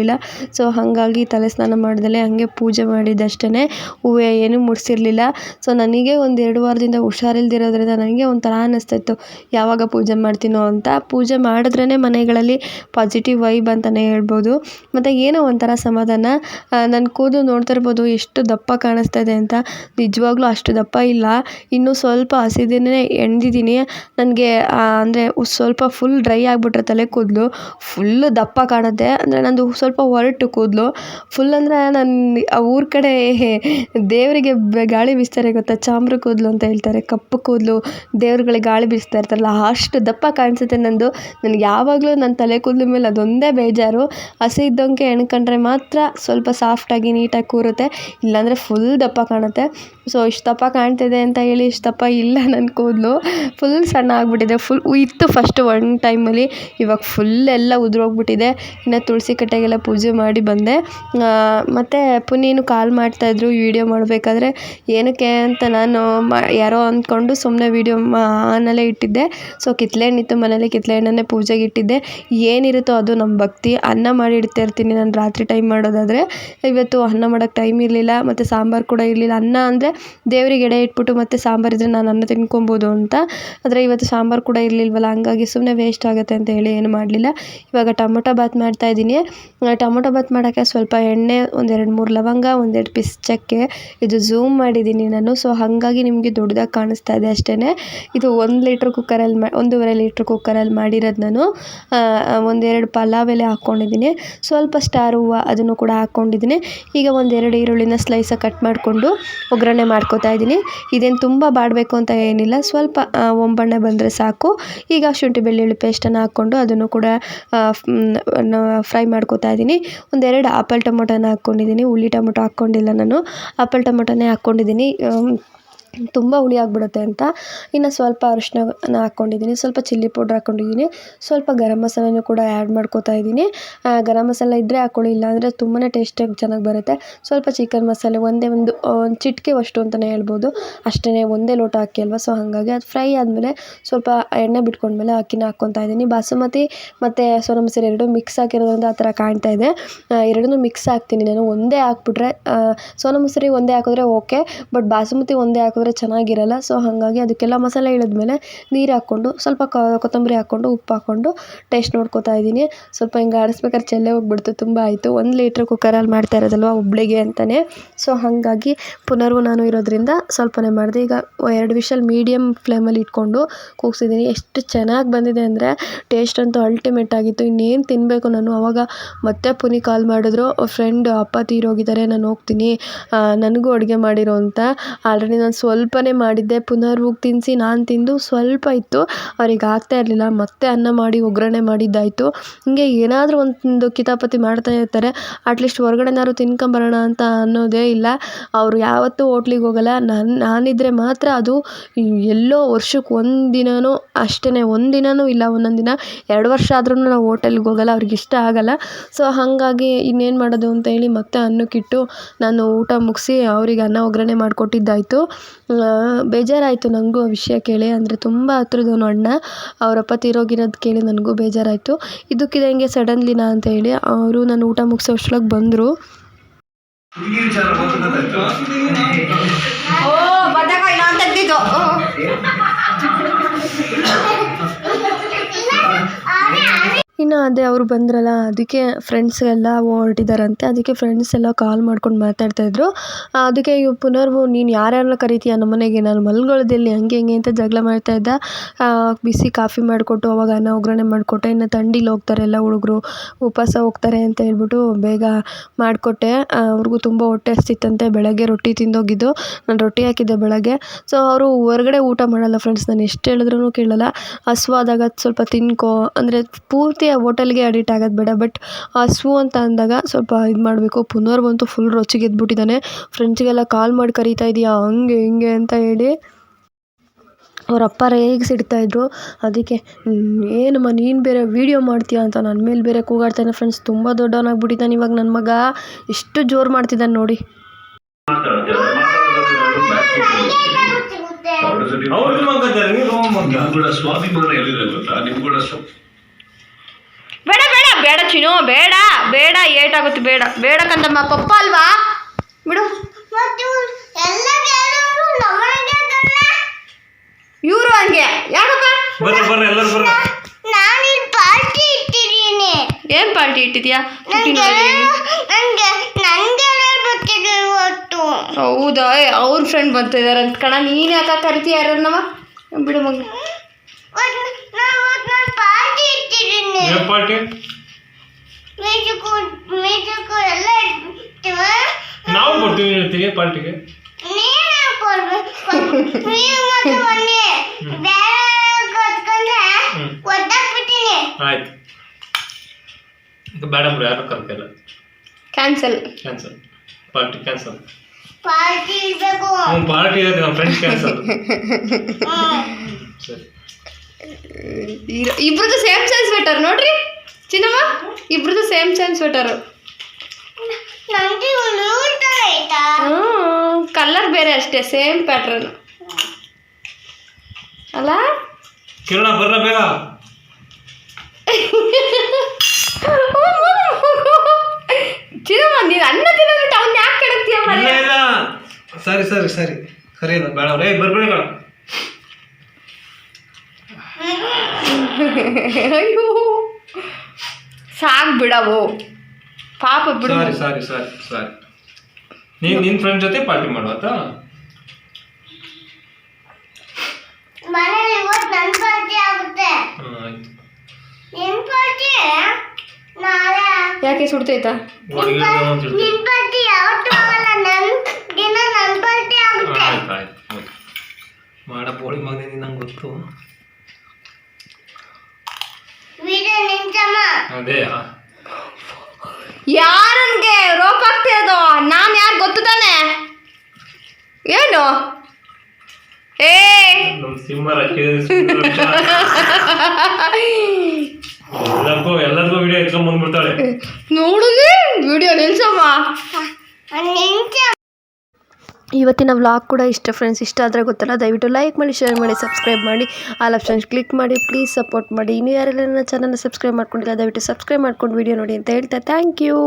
ಹುಷಾರಿರಲಿಲ್ಲ ಸೊ ಹಾಗಾಗಿ ತಲೆ ಸ್ನಾನ ಮಾಡ್ದಲೇ ಹಾಗೆ ಪೂಜೆ ಮಾಡಿದ್ದಷ್ಟೇ ಹೂವು ಏನು ಮುಡಿಸಿರಲಿಲ್ಲ. ಸೊ ನನಗೆ ಒಂದು ಎರಡು ವಾರದಿಂದ ಹುಷಾರಿಲ್ದಿರೋದ್ರಿಂದ ನನಗೆ ಒಂಥರ ಅನ್ನಿಸ್ತಾಯಿತ್ತು ಯಾವಾಗ ಪೂಜೆ ಮಾಡ್ತೀನೋ ಅಂತ. ಪೂಜೆ ಮಾಡಿದ್ರೇ ಮನೆಗಳಲ್ಲಿ ಪಾಸಿಟಿವ್ ವೈಬ್ ಅಂತಲೇ ಹೇಳ್ಬೋದು. ಮತ್ತು ಏನೋ ಒಂಥರ ಸಮಾಧಾನ. ನನ್ನ ಕೂದಲು ನೋಡ್ತಾ ಇರ್ಬೋದು ಎಷ್ಟು ದಪ್ಪ ಕಾಣಿಸ್ತಾ ಇದೆ ಅಂತ. ನಿಜವಾಗ್ಲೂ ಅಷ್ಟು ದಪ್ಪ ಇಲ್ಲ. ಇನ್ನೂ ಸ್ವಲ್ಪ ಹಸಿದನ್ನೇ ಎಣ್ದಿದ್ದೀನಿ. ನನಗೆ ಅಂದರೆ ಸ್ವಲ್ಪ ಫುಲ್ ಡ್ರೈ ಆಗಿಬಿಟ್ರೆ ತಲೆ ಕೂದಲು. ಫುಲ್ ದಪ್ಪ ಕಾಣುತ್ತೆ. ಅಂದರೆ ನಂದು ಸ್ವಲ್ಪ ಒರಟು ಕೂದಲು. ಫುಲ್ ಅಂದರೆ ನನ್ನ ಆ ಊರ ಕಡೆ ದೇವರಿಗೆ ಗಾಳಿ ಬೀಸ್ತಾರೆ ಗೊತ್ತಾ? ಚಾಮ್ರ ಕೂದಲು ಅಂತ ಹೇಳ್ತಾರೆ, ಕಪ್ಪು ಕೂದಲು. ದೇವ್ರುಗಳಿಗೆ ಗಾಳಿ ಬೀಸ್ತಾ ಇರ್ತಾರಲ್ಲ, ಅಷ್ಟು ದಪ್ಪ ಕಾಣಿಸುತ್ತೆ ನಂದು. ನನಗೆ ಯಾವಾಗಲೂ ನನ್ನ ತಲೆ ಕೂದಲು ಮೇಲೆ ಅದೊಂದೇ ಬೇಜಾರು. ಹಸಿ ಇದ್ದಂಗೆ ಎಣ್ಕೊಂಡ್ರೆ ಮಾತ್ರ ಸ್ವಲ್ಪ ಸಾಫ್ಟಾಗಿ ನೀಟಾಗಿ ಕೂರುತ್ತೆ. ಇಲ್ಲಾಂದರೆ ಫುಲ್ ದಪ್ಪ ಕಾಣುತ್ತೆ. ಸೊ ಇಷ್ಟು ದಪ್ಪ ಕಾಣ್ತಿದೆ ಅಂತ ಹೇಳಿ ಇಷ್ಟು ದಪ್ಪ ಇಲ್ಲ ನನ್ನ ಕೂದಲು. ಫುಲ್ ಸಣ್ಣ ಆಗಿಬಿಟ್ಟಿದೆ. ಫುಲ್ ಇತ್ತು ಫಸ್ಟ್ ಒನ್ ಟೈಮಲ್ಲಿ ಇವಾಗ ಫುಲ್ ಎಲ್ಲ ಉದುರೋಗ್ಬಿಟ್ಟಿದೆ. ಇನ್ನು ತುಳಸಿ ಕಟ್ಟೆಗೆಲ್ಲ ಪೂಜೆ ಮಾಡಿ ಬಂದೆ. ಮತ್ತು ಪುನೀನು ಕಾಲ್ ಮಾಡ್ತಾಯಿದ್ರು ವೀಡಿಯೋ ಮಾಡಬೇಕಾದ್ರೆ. ಏನಕ್ಕೆ ಅಂತ ನಾನು ಮಾ, ಯಾರೋ ಅಂದ್ಕೊಂಡು ಸುಮ್ಮನೆ ವೀಡಿಯೋ ಆನಲ್ಲೇ ಇಟ್ಟಿದ್ದೆ. ಸೊ ಕಿತ್ಲೆ ಹಣ್ಣಿತ್ತು ಮನೇಲಿ. ಕಿತ್ಲೆ ಹಣ್ಣನ್ನೇ ಪೂಜೆಗೆ ಇಟ್ಟಿದ್ದೆ. ಏನಿರುತ್ತೋ ಅದು ನಮ್ಮ ಭಕ್ತಿ. ಅನ್ನ ಮಾಡಿ ಇಡ್ತಾ ಇರ್ತೀನಿ ನಾನು ರಾತ್ರಿ ಟೈಮ್ ಮಾಡೋದಾದರೆ. ಇವತ್ತು ಅನ್ನ ಮಾಡೋಕ್ಕೆ ಟೈಮ್ ಇರಲಿಲ್ಲ. ಮತ್ತು ಸಾಂಬಾರು ಕೂಡ ಇರಲಿಲ್ಲ. ಅನ್ನ ಅಂದರೆ ದೇವ್ರಿಗೆ ಎಡೆ ಇಟ್ಬಿಟ್ಟು ಮತ್ತೆ ಸಾಂಬಾರು ಇದ್ರೆ ನಾನು ಅನ್ನ ತಿನ್ಕೊಬೋದು ಅಂತ. ಆದರೆ ಇವತ್ತು ಸಾಂಬಾರು ಕೂಡ ಇರಲಿಲ್ವಲ್ಲ, ಹಂಗಾಗಿ ಸುಮ್ಮನೆ ವೇಸ್ಟ್ ಆಗುತ್ತೆ ಅಂತ ಹೇಳಿ ಏನು ಮಾಡಲಿಲ್ಲ. ಇವಾಗ ಟೊಮೊಟೊ ಬಾತ್ ಮಾಡ್ತಾ ಇದ್ದೀನಿ. ಟೊಮೊಟೊ ಬಾತ್ ಮಾಡೋಕ್ಕೆ ಸ್ವಲ್ಪ ಎಣ್ಣೆ, ಒಂದೆರಡು ಮೂರು ಲವಂಗ, ಒಂದೆರಡು ಪೀಸ್ ಚಕ್ಕೆ ಇದು ಝೂಮ್ ಮಾಡಿದ್ದೀನಿ ನಾನು. ಸೊ ಹಾಗಾಗಿ ನಿಮಗೆ ದೊಡ್ಡದಾಗಿ ಕಾಣಿಸ್ತಾ ಇದೆ ಅಷ್ಟೇ ಇದು ಒಂದು ಲೀಟ್ರ್ ಕುಕ್ಕರಲ್ಲಿ ಮಾ, ಒಂದೂವರೆ ಲೀಟ್ರ್ ಕುಕ್ಕರಲ್ಲಿ ಮಾಡಿರೋದು ನಾನು. ಒಂದೆರಡು ಪಲಾವ್ ಎಲೆ ಹಾಕ್ಕೊಂಡಿದ್ದೀನಿ ಸ್ವಲ್ಪ ಸ್ಟಾರ್ ಹೂವು ಅದನ್ನು ಕೂಡ ಹಾಕ್ಕೊಂಡಿದ್ದೀನಿ ಈಗ ಒಂದೆರಡು ಈರುಳ್ಳಿನ ಸ್ಲೈಸಾಗಿ ಕಟ್ ಮಾಡಿಕೊಂಡು ಒಗ್ಗರಣೆ ಮಾಡ್ಕೊತಾ ಇದ್ದೀನಿ. ಇದೇನು ತುಂಬ ಬಾಡಬೇಕು ಅಂತ ಏನಿಲ್ಲ. ಸ್ವಲ್ಪ ಒಂಬಣ್ಣೆ ಬಂದರೆ ಸಾಕು. ಈಗ ಶುಂಠಿ ಬೆಳ್ಳುಳ್ಳಿ ಪೇಸ್ಟನ್ನು ಹಾಕ್ಕೊಂಡು ಅದನ್ನು ಕೂಡ ಫ್ರೈ ಮಾಡ್ಕೊತಾ ಇದ್ದೀನಿ. ಒಂದೆರಡು ಆಪಲ್ ಟೊಮೊಟೊನ ಹಾಕ್ಕೊಂಡಿದ್ದೀನಿ ಹುಳಿ ಟೊಮೊಟೊ ಹಾಕ್ಕೊಂಡಿಲ್ಲ ನಾನು. ಆಪಲ್ ಟೊಮೊಟೊನೇ ಹಾಕ್ಕೊಂಡಿದ್ದೀನಿ. ತುಂಬ ಹುಳಿ ಆಗಿಬಿಡುತ್ತೆ ಅಂತ ಇನ್ನು ಸ್ವಲ್ಪ ಅರಿಶಿನ ಹಾಕ್ಕೊಂಡಿದ್ದೀನಿ, ಸ್ವಲ್ಪ ಚಿಲ್ಲಿ ಪೌಡ್ರ್ ಹಾಕ್ಕೊಂಡಿದ್ದೀನಿ, ಸ್ವಲ್ಪ ಗರಂ ಮಸಾಲೆನೂ ಕೂಡ ಆ್ಯಡ್ ಮಾಡ್ಕೊತಾ ಇದ್ದೀನಿ. ಗರಂ ಮಸಾಲೆ ಇದ್ದರೆ ಹಾಕ್ಕೊಳ್ಳಿ ಇಲ್ಲಾಂದರೆ ತುಂಬಾ ಟೇಸ್ಟಿಯಾಗಿ ಚೆನ್ನಾಗಿ ಬರುತ್ತೆ. ಸ್ವಲ್ಪ ಚಿಕನ್ ಮಸಾಲೆ, ಒಂದೇ ಒಂದು ಒಂದು ಚಿಟಿಕೆವಷ್ಟು ಅಂತಲೇ ಹೇಳ್ಬೋದು. ಅಷ್ಟೇ ಒಂದೇ ಲೋಟ ಹಾಕಿ ಅಲ್ವಾ? ಸೊ ಹಾಗಾಗಿ ಅದು ಫ್ರೈ ಆದಮೇಲೆ ಸ್ವಲ್ಪ ಎಣ್ಣೆ ಬಿಟ್ಕೊಂಡ್ಮೇಲೆ ಅಕ್ಕಿನ ಹಾಕ್ಕೊತಾ ಇದ್ದೀನಿ. ಬಾಸುಮತಿ ಮತ್ತು ಸೋನಾ ಮಸೂರಿ ಎರಡೂ ಮಿಕ್ಸ್ ಹಾಕಿರೋದ್ರಿಂದ ಆ ಥರ ಕಾಣ್ತಾ ಇದೆ. ಎರಡೂ ಮಿಕ್ಸ್ ಹಾಕ್ತೀನಿ. ನಾನು ಒಂದೇ ಹಾಕ್ಬಿಟ್ರೆ ಸೋನಾ ಮಸೂರಿ ಒಂದೇ ಹಾಕಿದ್ರೆ ಓಕೆ, ಬಟ್ ಬಾಸುಮತಿ ಒಂದೇ ಹಾಕಿದ್ರೆ ಚೆನ್ನಾಗಿರಲ್ಲ ಸೊ ಹಾಗಾಗಿ ಅದಕ್ಕೆಲ್ಲ ಮಸಾಲೆ ಇಳಿದ್ಮೇಲೆ ನೀರು ಹಾಕ್ಕೊಂಡು, ಸ್ವಲ್ಪ ಕೊತ್ತಂಬರಿ ಹಾಕ್ಕೊಂಡು, ಉಪ್ಪು ಹಾಕ್ಕೊಂಡು ಟೇಸ್ಟ್ ನೋಡ್ಕೊತಾ ಇದ್ದೀನಿ. ಸ್ವಲ್ಪ ಹಿಂಗೆ ಆಡಿಸ್ಬೇಕಾದ್ರೆ ಚೆಲ್ಲೇ ಹೋಗ್ಬಿಡ್ತು, ತುಂಬ ಆಯಿತು. ಒಂದು ಲೀಟ್ರ್ ಕುಕ್ಕರಲ್ಲಿ ಮಾಡ್ತಾ ಇರೋದಲ್ವ ಒಬ್ಳಿಗೆ ಅಂತಲೇ ಸೊ ಹಾಗಾಗಿ ಪುನರ್ವು ನಾನು ಇರೋದ್ರಿಂದ ಸ್ವಲ್ಪನೇ ಮಾಡಿದೆ. ಈಗ ಎರಡು ವಿಷಲ್ ಮೀಡಿಯಮ್ ಫ್ಲೇಮಲ್ಲಿ ಇಟ್ಕೊಂಡು ಕೂಗ್ಸಿದ್ದೀನಿ. ಎಷ್ಟು ಚೆನ್ನಾಗಿ ಬಂದಿದೆ ಅಂದರೆ ಟೇಸ್ಟ್ ಅಂತೂ ಅಲ್ಟಿಮೇಟ್ ಆಗಿತ್ತು. ಇನ್ನೇನು ತಿನ್ನಬೇಕು ನಾನು? ಅವಾಗ ಮತ್ತೆ ಪುನಿ ಕಾಲ್ ಮಾಡಿದ್ರು. ಫ್ರೆಂಡ್ ಅಪ್ಪ ತೀರೋಗಿದ್ದಾರೆ, ನಾನು ಹೋಗ್ತೀನಿ. ನನಗೂ ಅಡುಗೆ ಮಾಡಿರೋ ಅಂತ. ಆಲ್ರೆಡಿ ನಾನು ಸ್ವಲ್ಪನೇ ಮಾಡಿದ್ದೆ. ಪುನರ್ವಿಗೆ ತಿನ್ನಿಸಿ ನಾನು ತಿಂದು ಸ್ವಲ್ಪ ಇತ್ತು. ಅವ್ರಿಗೆ ಆಗ್ತಾ ಇರಲಿಲ್ಲ. ಮತ್ತೆ ಅನ್ನ ಮಾಡಿ ಒಗ್ಗರಣೆ ಮಾಡಿದ್ದಾಯಿತು. ಹೀಗೆ ಏನಾದರೂ ಒಂದು ಕಿತಾಪತಿ ಮಾಡ್ತಾ ಇರ್ತಾರೆ. ಅಟ್ಲೀಸ್ಟ್ ಹೊರ್ಗಡೆನಾದ್ರು ತಿನ್ಕೊಂಬರೋಣ ಅಂತ ಅನ್ನೋದೇ ಇಲ್ಲ. ಅವರು ಯಾವತ್ತೂ ಹೋಟ್ಲಿಗೆ ಹೋಗಲ್ಲ. ನಾನು ನಾನಿದ್ದರೆ ಮಾತ್ರ ಅದು ಎಲ್ಲೋ ವರ್ಷಕ್ಕೆ ಒಂದು ಅಷ್ಟೇ ಒಂದು ದಿನವೂ ಇಲ್ಲ, ಒಂದೊಂದು ದಿನ. ಎರಡು ವರ್ಷ ಆದ್ರೂ ನಾವು ಹೋಟೆಲ್ಗೆ ಹೋಗಲ್ಲ. ಅವ್ರಿಗೆ ಇಷ್ಟ ಆಗಲ್ಲ. ಸೊ ಹಾಗಾಗಿ ಇನ್ನೇನು ಮಾಡೋದು ಅಂತ ಹೇಳಿ ಮತ್ತೆ ಅನ್ನಕ್ಕಿಟ್ಟು ನಾನು ಊಟ ಮುಗಿಸಿ ಅವ್ರಿಗೆ ಅನ್ನ ಒಗ್ಗರಣೆ ಮಾಡಿಕೊಟ್ಟಿದ್ದಾಯ್ತು. ಬೇಜಾರಾಯಿತು ನನಗೂ ಆ ವಿಷಯ ಕೇಳಿ. ಅಂದರೆ ತುಂಬ ಹತ್ರದವನು ಅಣ್ಣ ಅವರಪ್ಪ ತೀರೋಗಿರೋದು ಕೇಳಿ ನನಗೂ ಬೇಜಾರಾಯಿತು. ಇದಕ್ಕೇಂಗೆ ಸಡನ್ಲಿ ನಾ ಅಂತ ಹೇಳಿ ಅವರು ನಾನು ಊಟ ಮುಗಿಸೋ ಅಷ್ಟ್ರೊಳಗೆ ಬಂದರು. ಇನ್ನು ಅದೇ ಅವರು ಬಂದ್ರಲ್ಲ, ಅದಕ್ಕೆ ಫ್ರೆಂಡ್ಸ್ಗೆಲ್ಲ ಹೊರಟಿದ್ದಾರಂತೆ ಅದಕ್ಕೆ ಫ್ರೆಂಡ್ಸ್ ಎಲ್ಲ ಕಾಲ್ ಮಾಡ್ಕೊಂಡು ಮಾತಾಡ್ತಾ ಇದ್ರು. ಅದಕ್ಕೆ ಇವ್ ಪುನರ್ವು ನೀನು ಯಾರ್ಯಾರನ್ನ ಕರಿತೀಯ? ನಮ್ಮ ಮನೆಗೆ ನಾನು ಮಲ್ಗೊಳ್ಳೋದೆಲ್ಲಿ ಹಂಗೆ ಹಿಂಗೆ ಅಂತ ಜಗಳ ಮಾಡ್ತಾಯಿದ್ದ ಬಿಸಿ ಕಾಫಿ ಮಾಡಿಕೊಟ್ಟು ಅವಾಗ ಅನ್ನ ಒಗ್ಗರಣೆ ಮಾಡಿಕೊಟ್ಟೆ. ಇನ್ನು ತಂಡಿಲಿ ಹೋಗ್ತಾರೆ ಎಲ್ಲ ಹುಡುಗರು, ಉಪವಾಸ ಹೋಗ್ತಾರೆ ಅಂತ ಹೇಳ್ಬಿಟ್ಟು ಬೇಗ ಮಾಡಿಕೊಟ್ಟೆ. ಅವ್ರಿಗೂ ತುಂಬ ಹೊಟ್ಟೆ ಹಸ್ತಿತ್ತಂತೆ. ಬೆಳಗ್ಗೆ ರೊಟ್ಟಿ ತಿಂದೋಗಿದ್ದು. ನಾನು ರೊಟ್ಟಿ ಹಾಕಿದ್ದೆ ಬೆಳಗ್ಗೆ. ಸೊ ಅವರು ಹೊರಗಡೆ ಊಟ ಮಾಡಲ್ಲ ಫ್ರೆಂಡ್ಸ್ ನಾನು ಎಷ್ಟು ಹೇಳಿದ್ರೂ ಕೇಳಲ್ಲ. ಹಸ್ವಾದಾಗ ಸ್ವಲ್ಪ ತಿನ್ಕೋ. ಅಂದರೆ ಪೂರ್ತಿ ಹೋಟೆಲ್ಗೆ ಅಡಿಟ್ ಆಗೋದು ಬೇಡ. ಬಟ್ ಹಸ್ವು ಅಂತ ಅಂದಾಗ ಸ್ವಲ್ಪ ಇದು ಮಾಡಬೇಕು. ಪುನರ್ವಂತೂ ಫುಲ್ ರೊಚ್ಚಿಗೆ ಎದ್ಬಿಟ್ಟಿದ್ದಾನೆ. ಫ್ರೆಂಡ್ಸಿಗೆಲ್ಲ ಕಾಲ್ ಮಾಡಿ ಕರೀತಾ ಇದೀಯಾ? ಹಂಗೆ, ಹಿಂಗೆ ಅಂತ ಹೇಳಿ ಅವ್ರ ಅಪ್ಪ ರೇಗಿಸಿಡ್ತಾ ಇದ್ರು. ಅದಕ್ಕೆ ಏನಮ್ಮ, ನೀನು ಬೇರೆ ವೀಡಿಯೋ ಮಾಡ್ತೀಯಾ ಅಂತ? ನನ್ನ ಮೇಲೆ ಬೇರೆ ಕೂಗಾಡ್ತಾನೆ ಫ್ರೆಂಡ್ಸ್ ತುಂಬ ದೊಡ್ಡವನಾಗ್ಬಿಟ್ಟಿದ್ದಾನೆ ಇವಾಗ ನನ್ನ ಮಗ. ಎಷ್ಟು ಜೋರು ಮಾಡ್ತಿದ್ದಾನೆ ನೋಡಿ. ಸ್ವಾಭಿಮಾನ ಎಲ್ಲಿದೆ ಗೊತ್ತಾ? ನಿಮ್ಗಳ ಸ್ವ ಬೇಡ ಬೇಡ ಬೇಡ ಚಿನೋ ಬೇಡ ಬೇಡ ಏಟಾಗುತ್ತೆ ಬೇಡ. ಬೇಡ ಕಂದಮ್ಮ ಪಪ್ಪ ಅಲ್ವಾ? ಬಿಡು. ಇವರು ಹಂಗೆ. ಯಾಕಪ್ಪ? ಬರ್ರಿ ಬರ್ರಿ ಎಲ್ಲರೂ ಬರ್ರಿ. ನಾನಿಲ್ಲಿ ಪಾರ್ಟಿ ಇಟ್ಟಿದ್ದೀನಿ. ಏನ್ ಪಾರ್ಟಿ ಇಟ್ಟಿದ್ಯಾ ಹೌದಾ? ಅವ್ರ ಫ್ರೆಂಡ್ ಬರ್ತಿದಾರೆ ಅಂತ. ಕಣ ನೀನ್ ಯಾಕ ಕರಿತೀಯ ಯಾರನ್ನವ? ಬಿಡು ಮಗ ಪಾರ್ಟಿ? ನಾವು ಬರ್ತೀವಿ ಜೊತೆಗೆ ಪಾರ್ಟಿಗೆ. ಆಯ್ತು. ಈಗ ಬೇಡ ಬಿಡು ಯಾರು ಕರ್ಕಲ್ಲ. Cancel cancel party cancel party ಇರಬೇಕು. ಪಾರ್ಟಿ ಇದೆ ನಮ್ಮ ಫ್ರೆಂಡ್ಸ್ ಕ್ಯಾನ್ಸಲ್ ಸರಿ. ಇಬ್ರದ್ದು ಸೇಮ್ ಸೇಮ್ ಸ್ವೆಟರ್ ನೋಡ್ರಿ. ಚಿನ್ನಮ್ಮ ಇಬ್ರದ್ದು ಸೇಮ್ ಸೇಮ್ ಸ್ವೆಟರು ಕಲರ್ ಬೇರೆ ಅಷ್ಟೇ ಸೇಮ್ ಪ್ಯಾಟ್ರನ್ ಅಲ್ಲ? ಕಿರಣ ಬರ್ರ ಬೇಗ. ಚಿನ್ನಮ್ಮ ನೀನು ಅನ್ನ ತಿನ್ನೋದು ಅವ್ನ ಯಾಕೆ ಕೆಡಕ್ತೀಯ ಸರಿ ಸರಿ ಸರಿ. ಸರಿ ಬೇಡ. ಅವ್ರೆ ಬರ್ಬೇಡಿ. ಬೇಡ ಅಯ್ಯೋ. ಸಾಕ್ ಬಿಡವು ಪಾಪ ಬಿಡು. ಸಾರಿ ಸಾರಿ ಸಾರಿ ಸಾರಿ. ನೀನ್ ನಿನ್ ಫ್ರೆಂಡ್ ಜೊತೆ ಪಾರ್ಟಿ ಮಾಡುವತ್ತಾ? ಮನೇಲಿ ಇವತ್ತು ನನ್ನ ಪಾರ್ಟಿ ಆಗುತ್ತೆ. ಹ್ಮ್ ಆಯ್ತು. ನಿನ್ ಪಾರ್ಟಿ ನಾಳೆ. ಯಾಕೆ ಸುಡ್ತೈತಾ? ಒಳಗೆ ಅಂತ ಹೇಳ್ತೀನಿ. ನಿನ್ ಪಾರ್ಟಿ ಯಾವತ್ತೂ ಆಗಲ್ಲ. ನನ್ ದಿನ ನನ್ ಪಾರ್ಟಿ ಆಗುತ್ತೆ. ಆಯ್ತು ಆಯ್ತು ಆಯ್ತು. ಮಾಡಪ್ಪ ಹೋಳಿ ಮಗನೇ ನಂಗೆ ಗೊತ್ತು. ಅದೇ ಯಾರನ್ಗೆ ರೋಪ್ ಆಗ್ತಿರೋದು ನಾನು ಯಾರು ಗೊತ್ತು ತಾನೆ? ಏನು? ಏ! ನಮ್ಮ ಸಿಂಹ ಎಲ್ಲರಿಗೂ ಎಲ್ಲರಿಗೂ ವಿಡಿಯೋ ಎತ್ಕೊಂಡ್ ಬಂದ್ಬಿಡ್ತಾಳೆ. ನೋಡಿದ್ರಿ ವಿಡಿಯೋ ನಿಲ್ಸಮ್ಮ. ಇವತ್ತಿನ ವ್ಲಾಗ್ ಕೂಡ ಇಷ್ಟ ಫ್ರೆಂಡ್ಸ್ ಇಷ್ಟ ಆದರೆ ಗೊತ್ತಲ್ಲ, ದಯವಿಟ್ಟು ಲೈಕ್ ಮಾಡಿ ಶೇರ್ ಮಾಡಿ ಸಬ್ಸ್ಕ್ರೈಬ್ ಮಾಡಿ. ಆಲ್ ಆಪ್ಷನ್ಸ್ ಕ್ಲಿಕ್ ಮಾಡಿ ಪ್ಲೀಸ್ ಸಪೋರ್ಟ್ ಮಾಡಿ. ಇನ್ನು ಯಾರೆಲ್ಲ ನನ್ನ ಚಾನಲ್ನ ಸಬ್ಸ್ಕ್ರೈಬ್ ಮಾಡ್ಕೊಂಡಿಲ್ಲ, ದಯವಿಟ್ಟು ಸಬ್ಸ್ಕ್ರೈಬ್ ಮಾಡ್ಕೊಂಡು ವೀಡಿಯೋ ನೋಡಿ ಅಂತ ಹೇಳ್ತಾ ಥ್ಯಾಂಕ್ ಯು